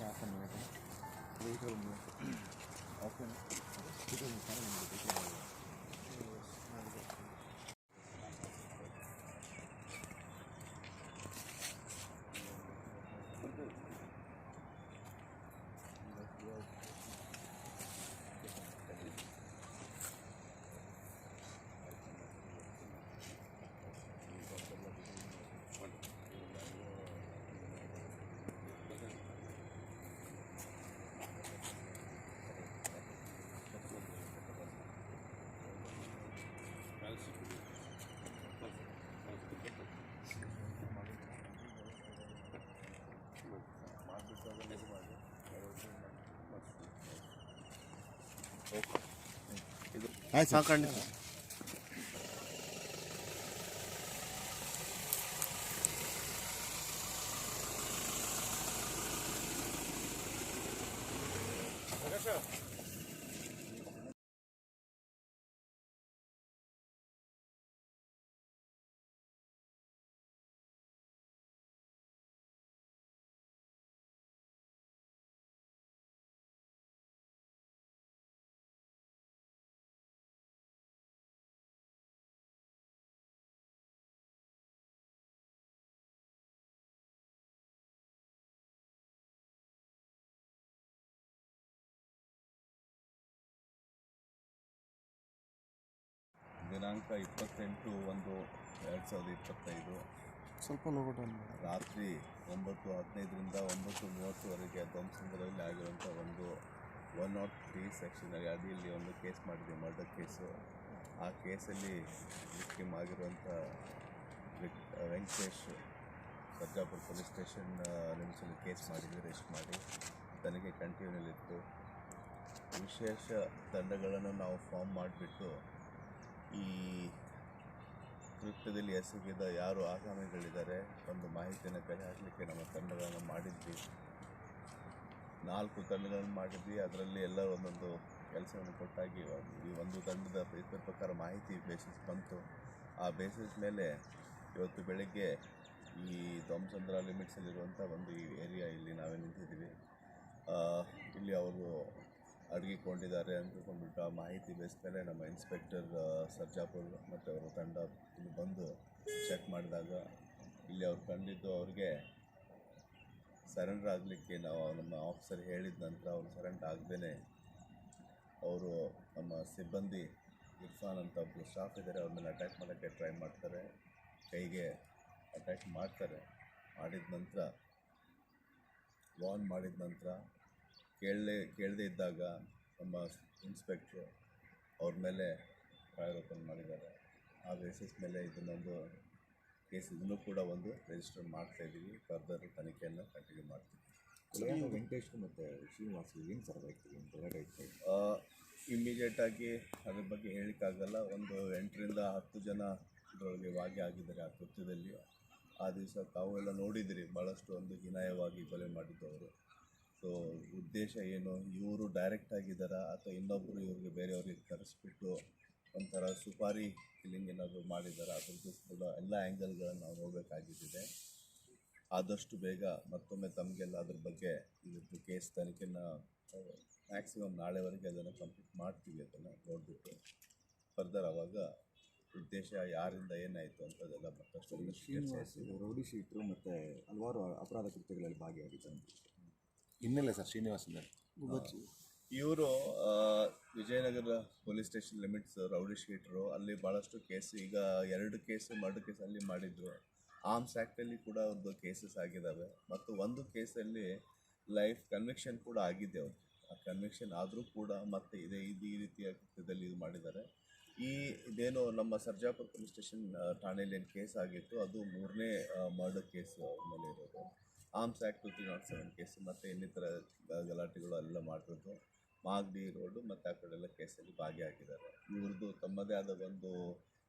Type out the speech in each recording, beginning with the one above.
South America, Little America, often, Hi, sir. Hi, sir. ದಿನಾಂಕ ಇಪ್ಪತ್ತೆಂಟು ಒಂದು ಎರಡು ಸಾವಿರದ ಇಪ್ಪತ್ತೈದು. ಸ್ವಲ್ಪ ನೋಡಿ. ರಾತ್ರಿ ಒಂಬತ್ತು ಹದಿನೈದರಿಂದ ಒಂಬತ್ತು ಮೂವತ್ತುವರೆಗೆ ಧ್ವಂಸಂದ್ರದಲ್ಲಿ ಆಗಿರುವಂಥ ಒಂದು ಒನ್ ನಾಟ್ ತ್ರೀ ಸೆಕ್ಷನ್ ಅಡಿಯಲ್ಲಿ ಒಂದು ಕೇಸ್ ಮಾಡಿದೆ ಮರ್ಡರ್ ಕೇಸು. ಆ ಕೇಸಲ್ಲಿ ವಿಕ್ಟಿಮ್ ಆಗಿರುವಂಥ ವಿಕ್ ವೆಂಕಟೇಶ್ ಸರ್ಜಾಪುರ ಪೊಲೀಸ್ ಸ್ಟೇಷನ್ ನಿಮಿಷದಲ್ಲಿ ಕೇಸ್ ಮಾಡಿದ್ವಿ ರೆಸ್ಟ್ ಮಾಡಿ. ತನಗೆ ಕಂಟಿನ್ಯೂನಲ್ಲಿತ್ತು. ವಿಶೇಷ ತಂಡಗಳನ್ನು ನಾವು ಫಾರ್ಮ್ ಮಾಡಿಬಿಟ್ಟು ಈ ಕೃತ್ಯದಲ್ಲಿ ಎಸಗಿದ ಯಾರು ಆಸಾಮಿಗಳಿದ್ದಾರೆ ಒಂದು ಮಾಹಿತಿಯನ್ನು ಕಲೆ ಹಾಕಲಿಕ್ಕೆ ನಮ್ಮ ತಂಡಗಳನ್ನು ಮಾಡಿದ್ವಿ. ನಾಲ್ಕು ತಂಡಗಳನ್ನು ಮಾಡಿದ್ವಿ. ಅದರಲ್ಲಿ ಎಲ್ಲ ಒಂದೊಂದು ಕೆಲಸವನ್ನು ಕೊಟ್ಟಾಗಿ ಈ ಒಂದು ತಂಡದ ಇದರ ಪ್ರಕಾರ ಮಾಹಿತಿ ಬೇಸಿಸ್ ಬಂತು. ಆ ಬೇಸಿಸ್ ಮೇಲೆ ಇವತ್ತು ಬೆಳಗ್ಗೆ ಈ ಧ್ವಂಸಂದ್ರ ಲಿಮಿಟ್ಸಲ್ಲಿರುವಂಥ ಒಂದು ಈ ಏರಿಯಾ ಇಲ್ಲಿ ನಾವೇ ನಿಂತಿದ್ದೀವಿ. ಇಲ್ಲಿ ಅವರು ಅಡಗಿಕೊಂಡಿದ್ದಾರೆ ಅಂದ್ಕೊಂಡ್ಬಿಟ್ಟು ಆ ಮಾಹಿತಿ ಬೇಸ್ ಮೇಲೆ ನಮ್ಮ ಇನ್ಸ್ಪೆಕ್ಟರ್ ಸರ್ಜಾಪುರ್ ಮತ್ತು ಅವರ ತಂಡ ಇಲ್ಲಿ ಬಂದು ಚೆಕ್ ಮಾಡಿದಾಗ ಇಲ್ಲಿ ಅವ್ರು ಕಂಡಿದ್ದು ಅವ್ರಿಗೆ ಸರೆಂಡರ್ ಆಗಲಿಕ್ಕೆ ನಾವು ನಮ್ಮ ಆಫೀಸರ್ ಹೇಳಿದ ನಂತರ ಅವರು ಸರೆಂಡರ್ ಆಗದೇ ಅವರು ನಮ್ಮ ಸಿಬ್ಬಂದಿ ಇರ್ಫಾನ್ ಅಂತ ಒಬ್ಬರು ಸ್ಟಾಫ್ ಇದ್ದಾರೆ, ಅವ್ರ ಮೇಲೆ ಅಟ್ಯಾಕ್ ಮಾಡೋಕ್ಕೆ ಟ್ರೈ ಮಾಡ್ತಾರೆ, ಕೈಗೆ ಅಟ್ಯಾಕ್ ಮಾಡ್ತಾರೆ. ಮಾಡಿದ ನಂತರ ವಾರ್ನ್ ಮಾಡಿದ ನಂತರ ಕೇಳಲೇ ಕೇಳದೇ ಇದ್ದಾಗ ನಮ್ಮ ಇನ್ಸ್ಪೆಕ್ಟ್ರು ಅವ್ರ ಮೇಲೆ ಫೈರ್ ಓಪನ್ ಮಾಡಿದ್ದಾರೆ. ಆ ಬೇಸಿಸ್ ಮೇಲೆ ಇದನ್ನೊಂದು ಕೇಸ್ ಇದನ್ನು ಕೂಡ ಒಂದು ರಿಜಿಸ್ಟರ್ ಮಾಡ್ತಾ ಇದ್ದೀವಿ. ಫರ್ದರ್ ತನಿಖೆಯನ್ನು ಕಂಟಿನ್ಯೂ ಮಾಡ್ತೀವಿ. ವೆಂಕಟೇಶ್ ಮತ್ತು ಶ್ರೀನಿವಾಸ್ ಏನು ಸರ್ ಆಗ್ತದೆ ಅಂತ ಹೊರಗಾಯ್ತು ಇಮ್ಮಿಡಿಯೇಟಾಗಿ ಅದ್ರ ಬಗ್ಗೆ ಹೇಳಿಕ್ಕಾಗಲ್ಲ ಒಂದು ಎಂಟರಿಂದ ಹತ್ತು ಜನ ಇದರೊಳಗೆ ಭಾಗಿಯಾಗಿದ್ದಾರೆ ಆ ಕೃತ್ಯದಲ್ಲಿ. ಆ ದಿವಸ ತಾವು ಎಲ್ಲ ನೋಡಿದಿರಿ. ಭಾಳಷ್ಟು ಒಂದು ಹೀನಾಯವಾಗಿ ಕೊಲೆ ಮಾಡಿದ್ದವರು. ಸೊ ಉದ್ದೇಶ ಏನು? ಇವರು ಡೈರೆಕ್ಟ್ ಆಗಿದ್ದಾರಾ? ಅಥವಾ ಇನ್ನೊಬ್ಬರು ಇವ್ರಿಗೆ ಬೇರೆಯವ್ರಿಗೆ ಕರೆಸ್ಬಿಟ್ಟು ಒಂಥರ ಸುಪಾರಿ ಫಿಲಿಂಗ್ ಏನಾದರೂ ಮಾಡಿದಾರಾ ಅದ್ರದ್ದು ಕೂಡ ಎಲ್ಲ ಆ್ಯಂಗಲ್ಗಳನ್ನು ನಾವು ನೋಡಬೇಕಾಗಿದ್ದಿದೆ. ಆದಷ್ಟು ಬೇಗ ಮತ್ತೊಮ್ಮೆ ತಮಗೆಲ್ಲ ಅದ್ರ ಬಗ್ಗೆ ಇದ್ರದ್ದು ಕೇಸ್ ತನಿಖೆನ ಮ್ಯಾಕ್ಸಿಮಮ್ ನಾಳೆವರೆಗೆ ಅದನ್ನು ಕಂಪ್ಲೀಟ್ ಮಾಡ್ತೀವಿ ಅದನ್ನು ನೋಡಿಬಿಟ್ಟು. ಫರ್ದರ್ ಆವಾಗ ಉದ್ದೇಶ ಯಾರಿಂದ ಏನಾಯಿತು ಅಂತದೆಲ್ಲ ಮತ್ತಷ್ಟು ಶ್ರೀನಿವಾಸ್ ರೌಡಿ ಶೀಟ್ರು ಮತ್ತು ಹಲವಾರು ಅಪರಾಧ ಕೃತ್ಯಗಳಲ್ಲಿ ಭಾಗಿಯಾಗಿದ್ದಾನೆ ಹಿನ್ನೆಲೆ ಸರ್ ಶ್ರೀನಿವಾಸ್ ಇವರು Vijayanagara police station limits rowdy sheeter ಅಲ್ಲಿ ಭಾಳಷ್ಟು ಕೇಸ್ ಈಗ ಎರಡು ಕೇಸ್ ಮರ್ಡರ್ ಕೇಸ್ ಅಲ್ಲಿ ಮಾಡಿದ್ರು. ಆರ್ಮ್ಸ್ ಆ್ಯಕ್ಟಲ್ಲಿ ಕೂಡ ಒಂದು ಕೇಸಸ್ ಆಗಿದ್ದಾವೆ ಮತ್ತು ಒಂದು ಕೇಸಲ್ಲಿ ಲೈಫ್ ಕನ್ವಿಕ್ಷನ್ ಕೂಡ ಆಗಿದೆ ಅವ್ರು ಆ ಕನ್ವಿಕ್ಷನ್ ಆದರೂ ಕೂಡ ಮತ್ತೆ ಇದೇ ಇದು ಈ ರೀತಿಯ ಕೃತ್ಯದಲ್ಲಿ ಇದು ಮಾಡಿದ್ದಾರೆ. ಈ ಇದೇನು ನಮ್ಮ ಸರ್ಜಾಪುರ ಪೊಲೀಸ್ ಸ್ಟೇಷನ್ ಠಾಣೆಯಲ್ಲಿ ಏನು ಕೇಸ್ ಆಗಿತ್ತು ಅದು ಮೂರನೇ ಮರ್ಡರ್ ಕೇಸ್ ಅವ್ರ ಮೇಲೆ ಇರೋದು. Arms Act three nought seven case ಮತ್ತು ಇನ್ನಿತರ ಗಲಾಟೆಗಳು ಎಲ್ಲ ಮಾಡಿರೋದು ಮಾಗಡಿ ರೋಡು ಮತ್ತು ಆ ಕಡೆ ಎಲ್ಲ ಕೇಸಲ್ಲಿ ಭಾಗಿಯಾಗಿದ್ದಾರೆ. ಇವ್ರದ್ದು ತಮ್ಮದೇ ಆದ ಒಂದು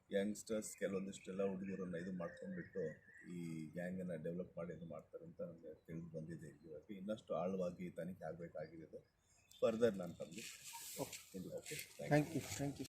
ಯಂಗ್ಸ್ಟರ್ಸ್ ಕೆಲವೊಂದಿಷ್ಟೆಲ್ಲ ಹುಡುಗರನ್ನ ಇದು ಮಾಡ್ಕೊಂಡ್ಬಿಟ್ಟು ಈ ಗ್ಯಾಂಗನ್ನು ಡೆವಲಪ್ ಮಾಡಿ ಇದು ಮಾಡ್ತಾರೆ ಅಂತ ನಮಗೆ ತಿಳಿದು ಬಂದಿದೆ ಇವಾಗ ಇನ್ನಷ್ಟು ಆಳವಾಗಿ ತನಿಖೆ ಆಗಬೇಕಾಗಿದೆ. ಫರ್ದರ್ ನಾನು ತಮಗೆ okay thank you thank you